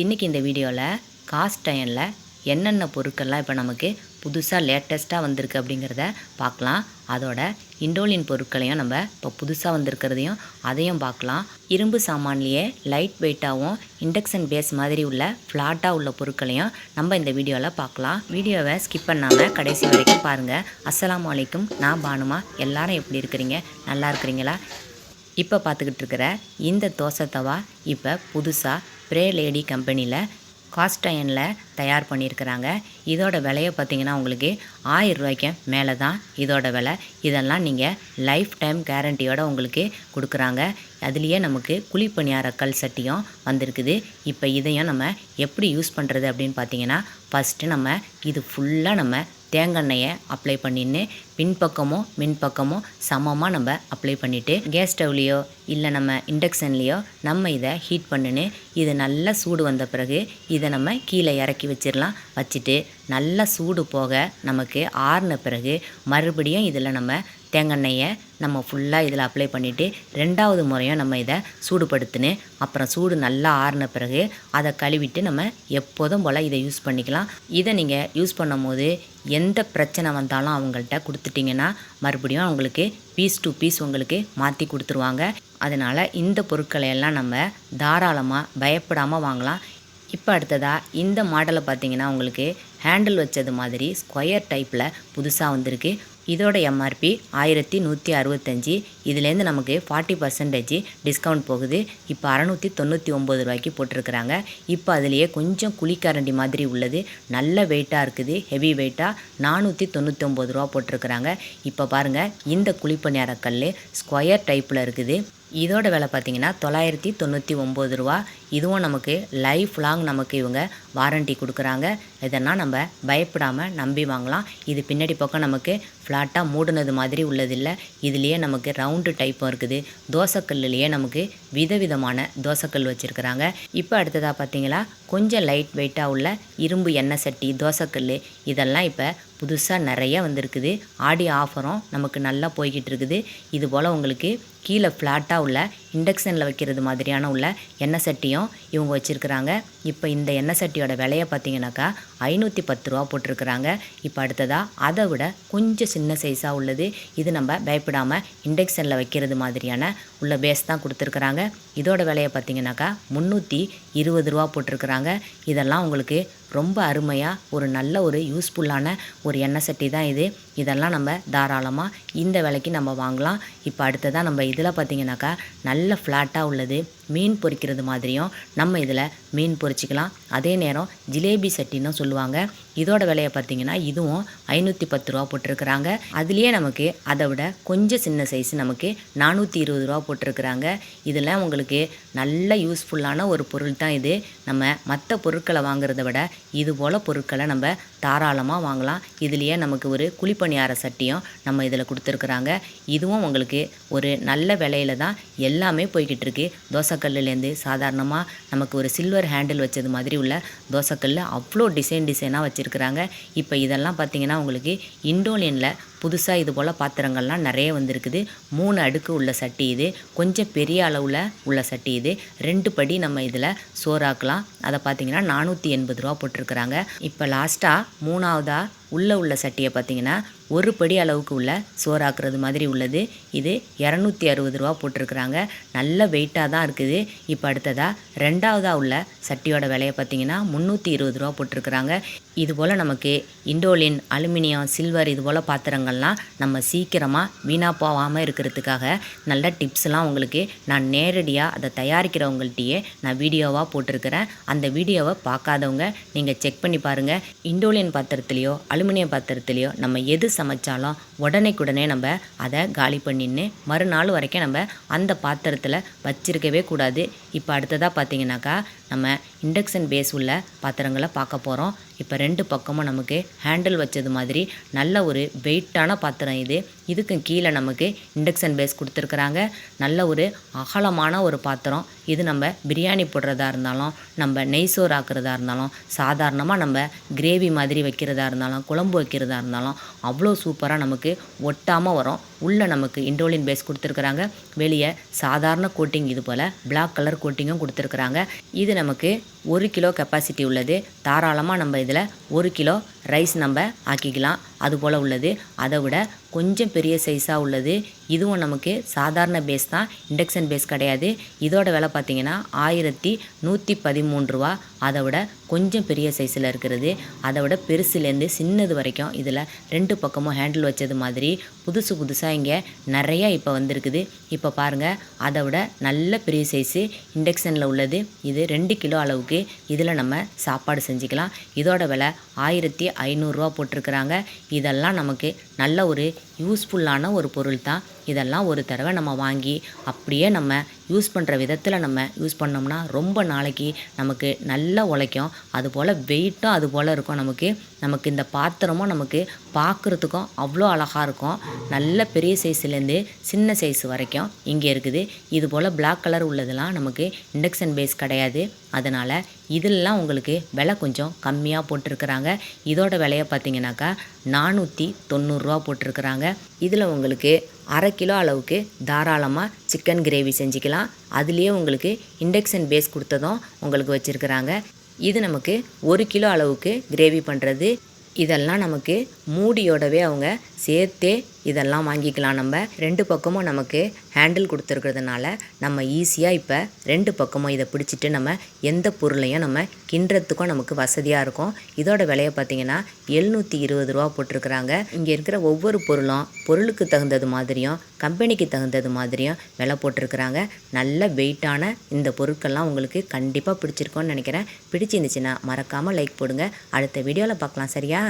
இன்றைக்கி இந்த வீடியோவில் காஸ்ட் அயனில் என்னென்ன பொருட்கள்லாம் இப்போ நமக்கு புதுசாக லேட்டஸ்ட்டாக வந்திருக்கு அப்படிங்கிறத பார்க்கலாம் அதோட இண்டோலின் பொருட்களையும் நம்ம இப்போ புதுசாக வந்திருக்கிறதையும் அதையும் பார்க்கலாம் இரும்பு சாமான்லேயே லைட் வெயிட்டாகவும் இண்டக்ஷன் பேஸ் மாதிரி உள்ள ஃப்ளாட்டாக உள்ள பொருட்களையும் நம்ம இந்த வீடியோவில் பார்க்கலாம் வீடியோவை ஸ்கிப் பண்ணாமல் கடைசி வரைக்கும் பாருங்கள் அஸ்லாம் வலைக்கும் நான் பானுமா. எல்லாரும் எப்படி இருக்கிறீங்க? நல்லா இருக்கிறீங்களா? இப்போ பார்த்துக்கிட்டு இருக்கிற இந்த தோசை தவா இப்போ புதுசாக ப்ரே லேடி கம்பெனியில் காஸ்ட் அயனில் தயார் பண்ணியிருக்கிறாங்க. இதோட விலையை பார்த்தீங்கன்னா உங்களுக்கு ஆயிரம் ரூபாய்க்கு மேலே தான் இதோட விலை. இதெல்லாம் நீங்கள் லைஃப் டைம் கேரண்டியோடு உங்களுக்கு கொடுக்குறாங்க. அதுலேயே நமக்கு குழிப்பணியார கல் சட்டியும் வந்திருக்குது. இப்போ இதையும் நம்ம எப்படி யூஸ் பண்ணுறது அப்படின்னு பார்த்தீங்கன்னா ஃபஸ்ட்டு நம்ம இது ஃபுல்லாக நம்ம தேங்காய் அப்ளை பண்ணின்னு பின்பக்கமும் மின்பக்கமும் சமமாக நம்ம அப்ளை பண்ணிவிட்டு கேஸ் ஸ்டவ்லேயோ இல்லை நம்ம இண்டக்ஷன்லேயோ நம்ம இதை ஹீட் பண்ணுன்னு இது நல்லா சூடு வந்த பிறகு இதை நம்ம கீழே இறக்கி வச்சிடலாம் வச்சுட்டு நல்லா சூடு போக நமக்கு ஆறின பிறகு மறுபடியும் இதில் நம்ம தேங்காய் நம்ம ஃபுல்லாக இதில் அப்ளை பண்ணிவிட்டு ரெண்டாவது முறையும் நம்ம இதை சூடுபடுத்தினு அப்புறம் சூடு நல்லா ஆறின பிறகு அதை கழுவிட்டு நம்ம எப்போதும் போல் இதை யூஸ் பண்ணிக்கலாம். இதை நீங்கள் யூஸ் பண்ணும்போது எந்த பிரச்சனை வந்தாலும் அவங்கள்ட்ட கொடுத்துட்டிங்கன்னா மறுபடியும் அவங்களுக்கு பீஸ் டு பீஸ் உங்களுக்கு மாற்றி கொடுத்துருவாங்க. அதனால் இந்த பொருட்களை எல்லாம் நம்ம தாராளமாக பயப்படாமல் வாங்கலாம். இப்போ அடுத்ததாக இந்த மாடலை பார்த்தீங்கன்னா உங்களுக்கு ஹேண்டில் வச்சது மாதிரி ஸ்கொயர் டைப்பில் புதுசாக வந்திருக்கு. இதோட எம்ஆர்பி ஆயிரத்தி நூற்றி அறுபத்தஞ்சி. இதுலேருந்து நமக்கு ஃபார்ட்டி பர்சன்டேஜ் டிஸ்கவுண்ட் போகுது. இப்போ அறநூற்றி தொண்ணூற்றி ஒம்பது ரூபாய்க்கு போட்டிருக்கிறாங்க. இப்போ அதுலேயே கொஞ்சம் குழிக்கரண்டி மாதிரி உள்ளது. நல்ல வெயிட்டாக இருக்குது. ஹெவி வெயிட்டாக நானூற்றி தொண்ணூற்றி ஒம்பது ரூபா போட்டிருக்கிறாங்க. இப்போ பாருங்கள் இந்த குழிப்பணியாரக்கல் ஸ்கொயர் டைப்பில் இருக்குது. இதோட விலை பார்த்தீங்கன்னா தொள்ளாயிரத்தி தொண்ணூற்றி ஒம்பது ரூபா. இதுவும் நமக்கு லைஃப் லாங் நமக்கு இவங்க வாரண்டி கொடுக்குறாங்க. இதெல்லாம் நம்ம பயப்படாமல் நம்பி வாங்கலாம். இது பின்னாடி பக்கம் நமக்கு ஃப்ளாட்டாக மூடினது மாதிரி உள்ளதில்லை. இதுலேயே நமக்கு ரவுண்டு டைப்பும் இருக்குது. தோசைக்கல்லையே நமக்கு விதவிதமான தோசைக்கல் வச்சுருக்குறாங்க. இப்போ அடுத்ததாக பார்த்தீங்களா கொஞ்சம் லைட் வெயிட்டாக உள்ள இரும்பு எண்ணெய் சட்டி தோசைக்கல் இதெல்லாம் இப்போ புதுசாக நிறைய வந்திருக்குது. ஆடி ஆஃபரும் நமக்கு நல்லா போய்கிட்டு இருக்குது. இது போல் உங்களுக்கு கீழே ஃப்ளாட்டாக உள்ள இண்டக்ஷனில் வைக்கிறது மாதிரியான உள்ள எண்ணெய் சட்டியும் இவங்க வச்சுருக்குறாங்க. இப்போ இந்த எண்ணெய் சட்டியோட விலையை பார்த்தீங்கன்னாக்கா ஐநூற்றி பத்து ரூபா போட்டிருக்கிறாங்க. இப்போ அடுத்ததாக அதை விட கொஞ்சம் சின்ன சைஸாக உள்ளது. இது நம்ம பயப்படாமல் இண்டக்ஷனில் வைக்கிறது மாதிரியான உள்ள பேஸ் தான் கொடுத்துருக்குறாங்க. இதோட விலையை பார்த்தீங்கன்னாக்கா முந்நூற்றி இருபது ரூபா போட்டிருக்கிறாங்க. இதெல்லாம் உங்களுக்கு ரொம்ப அருமையாக ஒரு நல்ல ஒரு யூஸ்ஃபுல்லான ஒரு எண்ணெய் சட்டி தான் இது. இதெல்லாம் நம்ம தாராளமாக இந்த விலைக்கு நம்ம வாங்கலாம். இப்போ அடுத்ததாக நம்ம இதில் பார்த்தீங்கன்னாக்கா நல்ல நல்ல ஃப்ளாட்டாக உள்ளது. மீன் பொரிக்கிறது மாதிரியும் நம்ம இதில் மீன் பொரிச்சிக்கலாம் அதே நேரம் ஜிலேபி சட்டின்னு சொல்லுவாங்க. இதோட விலையை பார்த்திங்கன்னா இதுவும் ஐநூற்றி பத்து ரூபா போட்டிருக்கிறாங்க. அதுலேயே நமக்கு அதை விட கொஞ்சம் சின்ன சைஸ் நமக்கு நானூற்றி இருபது ரூபா போட்டிருக்கிறாங்க. இதில் உங்களுக்கு நல்ல யூஸ்ஃபுல்லான ஒரு பொருள் தான் இது. நம்ம மற்ற பொருட்களை வாங்குறத விட இது போல் பொருட்களை நம்ம தாராளமாக வாங்கலாம். இதுலேயே நமக்கு ஒரு குழிப்பணியார சட்டியும் நம்ம இதில் கொடுத்துருக்குறாங்க. இதுவும் உங்களுக்கு ஒரு நல்ல விலையில தான் எல்லாமே போய்கிட்டு இருக்கு. தோசைக்கல்லுலேருந்து சாதாரணமாக நமக்கு ஒரு சில்வர் ஹேண்டில் வச்சது மாதிரி உள்ள தோசைக்கல் அவ்வளோ டிசைன் டிசைனாக வச்சுருக்குறாங்க. இப்போ இதெல்லாம் பார்த்தீங்கன்னா உங்களுக்கு இண்டோலியனில் புதுசாக இது போல் பாத்திரங்கள்லாம் நிறைய வந்திருக்குது. மூணு அடுக்கு உள்ள சட்டி இது. கொஞ்சம் பெரிய அளவில் உள்ள சட்டி இது. ரெண்டு படி நம்ம இதில் சோறாக்கலாம். அதை பார்த்தீங்கன்னா நானூற்றி எண்பது ரூபா போட்டிருக்கிறாங்க. இப்போ லாஸ்ட்டாக மூணாவதாக உள்ளே உள்ள சட்டியை பார்த்தீங்கன்னா ஒரு படி அளவுக்கு உள்ள சோறாக்குறது மாதிரி உள்ளது. இது இரநூத்தி அறுபது ரூபா போட்டிருக்கிறாங்க. நல்ல வெயிட்டாக தான் இருக்குது. இப்போ அடுத்ததாக ரெண்டாவதாக உள்ள சட்டியோட விலையை பார்த்தீங்கன்னா முந்நூற்றி இருபது ரூபா போட்டிருக்கிறாங்க. இது போல் நமக்கு இண்டோலின் அலுமினியம் சில்வர் இது போல் விஷயங்கள்லாம் நம்ம சீக்கிரமாக வீணாக போகாமல் இருக்கிறதுக்காக நல்ல டிப்ஸ்லாம் உங்களுக்கு நான் நேரடியாக அதை தயாரிக்கிறவங்கள்ட்டையே நான் வீடியோவாக போட்டிருக்கிறேன். அந்த வீடியோவை பார்க்காதவங்க நீங்கள் செக் பண்ணி பாருங்கள் இண்டோலியன் பாத்திரத்துலேயோ அலுமினியம் பாத்திரத்துலேயோ நம்ம எது சமைச்சாலும் உடனேக்குடனே நம்ம அதை காலி பண்ணின்னு மறுநாள் வரைக்கும் நம்ம அந்த பாத்திரத்தில் வச்சிருக்கவே கூடாது. இப்போ அடுத்ததாக பார்த்தீங்கன்னாக்கா நம்ம இண்டக்ஷன் பேஸ் உள்ள பாத்திரங்களை பார்க்க போகிறோம் இப்போ ரெண்டு பக்கமும் நமக்கு ஹேண்டில் வச்சது மாதிரி நல்ல ஒரு வெயிட்டான பாத்திரம் இது. இதுக்கு கீழே நமக்கு இண்டக்ஷன் பேஸ் கொடுத்துருக்குறாங்க. நல்ல ஒரு அகலமான ஒரு பாத்திரம். இது நம்ம பிரியாணி போடுறதா இருந்தாலும் நம்ம நெய் சோறு ஆக்குறதா இருந்தாலும் சாதாரணமாக நம்ம கிரேவி மாதிரி வைக்கிறதா இருந்தாலும் குழம்பு வைக்கிறதா இருந்தாலும் அவ்வளோ சூப்பராக நமக்கு ஒட்டாமல் வரும். உள்ளே நமக்கு இண்டோலின் பேஸ் கொடுத்துருக்குறாங்க. வெளியே சாதாரண கோட்டிங் இது போல் பிளாக் கலர் கோட்டிங்கும் கொடுத்துருக்குறாங்க. இது நமக்கு ஒரு கிலோ கெப்பாசிட்டி உள்ளது. தாராளமாக நம்ம இதில் ஒரு கிலோ ரைஸ் நம்ம ஆக்கிக்கலாம். அது போல் உள்ளது. அதை விட கொஞ்சம் பெரிய சைஸாக உள்ளது. இதுவும் நமக்கு சாதாரண பேஸ் தான். இண்டக்ஷன் பேஸ் கிடையாது. இதோட விலை பார்த்தீங்கன்னா ஆயிரத்தி நூற்றி பதிமூன்று ரூபா. அதை விட கொஞ்சம் பெரிய சைஸில் இருக்கிறது. அதை விட பெருசுலேருந்து சின்னது வரைக்கும் இதில் ரெண்டு பக்கமும் ஹேண்டில் வச்சது மாதிரி புதுசு புதுசாக இங்கே நிறையா இப்போ வந்திருக்குது. இப்போ பாருங்கள் அதை விட நல்ல பெரிய சைஸு இண்டக்ஷனில் உள்ளது. இது ரெண்டு கிலோ அளவுக்கு இதில் நம்ம சாப்பாடு செஞ்சுக்கலாம். இதோட விலை ஆயிரத்தி ஐநூறுரூவா போட்டிருக்கிறாங்க. இதெல்லாம் நமக்கு நல்ல ஒரு யூஸ்ஃபுல்லான ஒரு பொருள் தான் இதெல்லாம் ஒரு தடவை நம்ம வாங்கி அப்படியே நம்ம யூஸ் பண்ணுற விதத்தில் நம்ம யூஸ் பண்ணோம்னா ரொம்ப நாளைக்கு நமக்கு நல்லா உழைக்கும். அதுபோல் வெயிட்டும் அது போல் இருக்கும். நமக்கு நமக்கு இந்த பாத்திரமும் நமக்கு பார்க்குறதுக்கும் அவ்வளோ அழகாக இருக்கும். நல்ல பெரிய சைஸ்லேருந்து சின்ன சைஸ் வரைக்கும் இங்கே இருக்குது. இது போல் பிளாக் கலர் உள்ளதெல்லாம் நமக்கு இண்டக்ஷன் பேஸ் கிடையாது. அதனால் இதெல்லாம் உங்களுக்கு விலை கொஞ்சம் கம்மியாக போட்டிருக்கிறாங்க. இதோட விலையை பார்த்தீங்கன்னாக்கா நானூற்றி தொண்ணூறுரூவா போட்டிருக்கிறாங்க. இதில் உங்களுக்கு அரை கிலோ அளவுக்கு தாராளமாக சிக்கன் கிரேவி செஞ்சுக்கலாம். அதுலேயே உங்களுக்கு இண்டக்ஷன் பேஸ் கொடுத்ததும் உங்களுக்கு வச்சுருக்கிறாங்க. இது நமக்கு ஒரு கிலோ அளவுக்கு கிரேவி பண்ணுறது இதெல்லாம் நமக்கு மூடியோடவே அவங்க சேர்த்தே இதெல்லாம் வாங்கிக்கலாம் நம்ம. ரெண்டு பக்கமும் நமக்கு ஹேண்டில் கொடுத்துருக்கிறதுனால நம்ம ஈஸியாக இப்போ ரெண்டு பக்கமும் இதை பிடிச்சிட்டு நம்ம எந்த பொருளையும் நம்ம கிண்டுறதுக்கும் நமக்கு வசதியாக இருக்கும். இதோட விலையை பார்த்தீங்கன்னா எழுநூற்றி இருபது ரூபா போட்டிருக்கிறாங்க. இங்கே இருக்கிற ஒவ்வொரு பொருளும் பொருளுக்கு தகுந்தது மாதிரியும் கம்பெனிக்கு தகுந்தது மாதிரியும் விலை போட்டிருக்கிறாங்க. நல்ல வெயிட்டான இந்த பொருட்கள்லாம் உங்களுக்கு கண்டிப்பாக பிடிச்சிருக்கோன்னு நினைக்கிறேன். பிடிச்சிருந்துச்சுன்னா மறக்காமல் லைக் போடுங்க. அடுத்த வீடியோவில் பார்க்கலாம் சரியா?